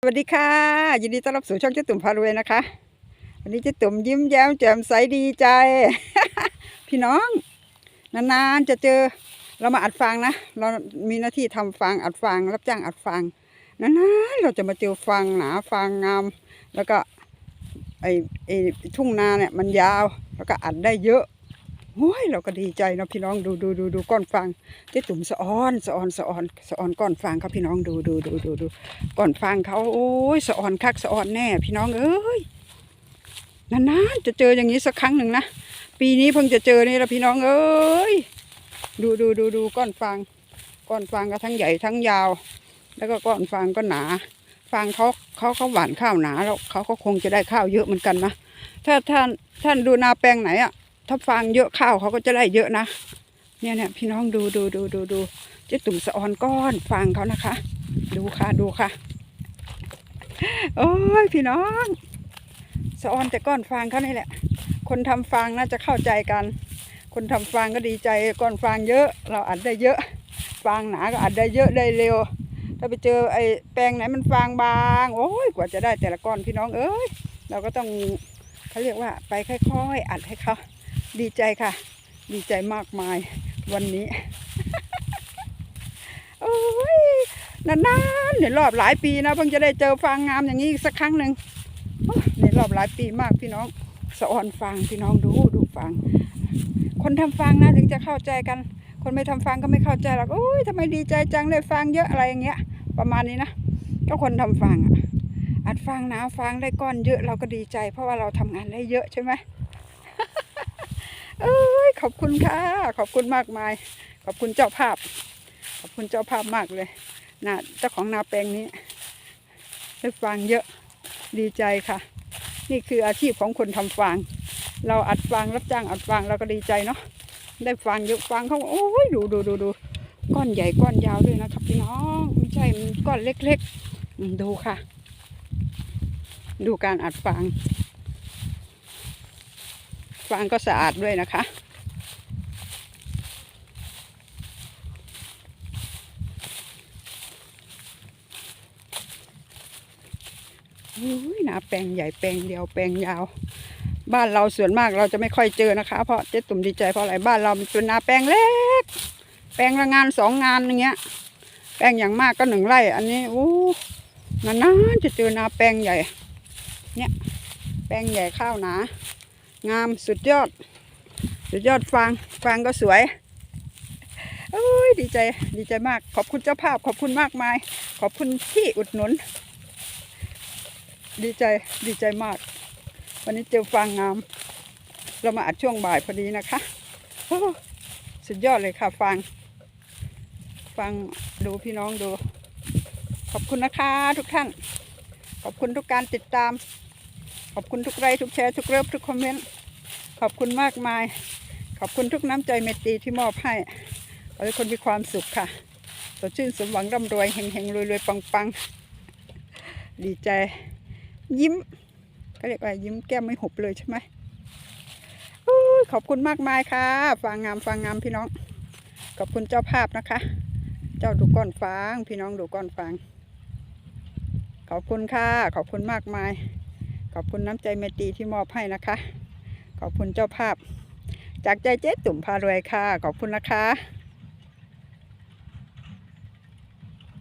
สวัสดีค่ะ ยินดีต้อนรับสู่ช่องเจ๊ตุ่มพารวยนะคะ วันนี้เจ๊ตุ่มยิ้มแย้มแจ่มใสดีใจ พี่น้อง นานๆจะเจอเรามาอัดฟางนะ เรามีหน้าที่ทำฟางอัดฟางรับจ้างอัดฟางนานๆเราจะมาเจอฟางหนาฟางงาม แล้วก็ไอ้ไอ้ทุ่งนาเนี่ยมันยาว แล้วก็อัดได้เยอะ โอ้ยเราก็ดีใจนะพี่น้องดูดูดูดูก้อนฟางเจ๊ตุ่มสะออนสะออนสะออนสะออนก้อนฟางเขาพี่น้องดูดูดูดูดูก่อนฟังเขาโอ้ยสะอ่อนคักสะอ่อนแน่ พี่น้องเอ้ยนานๆจะเจออย่างนี้สักครั้งหนึ่งนะปีนี้เพิ่งจะเจอนี่ละพี่น้องเอ้ยดูดูดูดูก้อนฟางก้อนฟางก็ทั้งใหญ่ทั้งยาว แล้วก็ก้อนฟางก็หนาฟางเขาเขาเขาหวานข้าวหนาแล้วเขาก็คงจะได้ข้าวเยอะเหมือนกันนะถ้าท่านท่านดูนาแปลงไหนอะ ถ้าฟางเยอะข้าวเขาก็จะได้เยอะนะ เนี่ยเนี่ยพี่น้องดูดูดูดูดูเจ๊ตุ่มสะออนก้อนฟางเขานะคะ ดูค่ะดูค่ะ โอ้ยพี่น้องสะออนแต่ก้อนฟางเขานี่แหละ คนทำฟางน่าจะเข้าใจกัน คนทำฟางก็ดีใจก้อนฟางเยอะ เราอัดได้เยอะ ฟางหนาก็อัดได้เยอะได้เร็ว ถ้าไปเจอไอ้แปลงไหนมันฟางบาง โอ้ยกว่าจะได้แต่ละก้อนพี่น้องเอ้ยเราก็ต้องเขาเรียกว่าไปค่อยๆ อัดให้เขา ดีใจค่ะ ดีใจมากมายวันนี้ โอ้ยนานๆในรอบหลายปีนะเพิ่งจะได้เจอฟางงามอย่างนี้อีกสักครั้งหนึ่งโอ้ยในรอบหลายปีมากพี่น้องสะออนฟางพี่น้องดูดูฟางคนทำฟางนะถึงจะเข้าใจกัน คนไม่ทำฟางก็ไม่เข้าใจหรอกโอ้ยทำไมดีใจจังได้ฟางเยอะอะไรอย่างเงี้ย ประมาณนี้นะก็คนทำฟางอะอัดฟางหนาฟางได้ก้อนเยอะเราก็ดีใจ เพราะว่าเราทำงานได้เยอะใช่ไหม เอ้ยขอบคุณค่ะ ขอบคุณมากมาย ขอบคุณเจ้าภาพ ขอบคุณเจ้าภาพมากเลยนะเจ้าของนาแปลงนี้ได้ฟางเยอะดีใจค่ะ นี่คืออาชีพของคนทำฟาง เราอัดฟางรับจ้างอัดฟางเราก็ดีใจเนาะได้ฟางเยอะฟางเขาโอ้ยดูดูดูดูก้อนใหญ่ก้อนยาวด้วยนะครับพี่น้องไม่ใช่มันก้อนเล็กๆดูค่ะ ดูการอัดฟาง ฟางก็สะอาดด้วยนะคะ อุ้ยนาแปลงใหญ่แปลงเดียวแปลงยาว บ้านเราส่วนมากเราจะไม่ค่อยเจอนะคะ เพราะเจ๊ตุ่มดีใจเพราะอะไรบ้านเราเป็นนาแปลงเล็ก แปลงละงานสองงานอย่างเงี้ย แปลงอย่างมากก็หนึ่งไร่ อันนี้อู้นานๆจะเจอนาแปลงใหญ่ เนี่ย แปลงใหญ่ข้าวนา งามสุดยอด สุดยอดฟางฟางก็สวยโอ้ยดีใจดีใจมาก ขอบคุณเจ้าภาพ ขอบคุณมากมาย ขอบคุณที่อุดหนุน ดีใจดีใจมาก วันนี้เจอฟางงาม เรามาอัดช่วงบ่ายพอดีนะคะสุดยอดเลยค่ะฟางฟางดูพี่น้องดู ขอบคุณนะคะทุกท่าน ขอบคุณทุกการติดตาม ขอบคุณทุกไลค์ทุกแชร์ทุกเลิฟทุกคอมเมนต์ ขอบคุณมากมาย ขอบคุณทุกน้ำใจเมตตีที่มอบให้ขอให้คนมีความสุขค่ะสดชื่นสมหวังร่ำรวยเฮงเฮงรวยรวยปังปังดีใจ ยิ้มก็เรียกว่ายิ้มแก้มไม่หุบเลยใช่ไหมขอบคุณมากมายค่ะฟางงามฟางงามพี่น้อง ขอบคุณเจ้าภาพนะคะ เจ้าดูก้อนฟางพี่น้องดูก้อนฟางขอบคุณค่ะ ขอบคุณมากมาย ขอบคุณน้ำใจเมตตีที่มอบให้นะคะ ขอบคุณเจ้าภาพ จากใจเจ๊ตุ่มพารวยค่ะ ขอบคุณนะคะ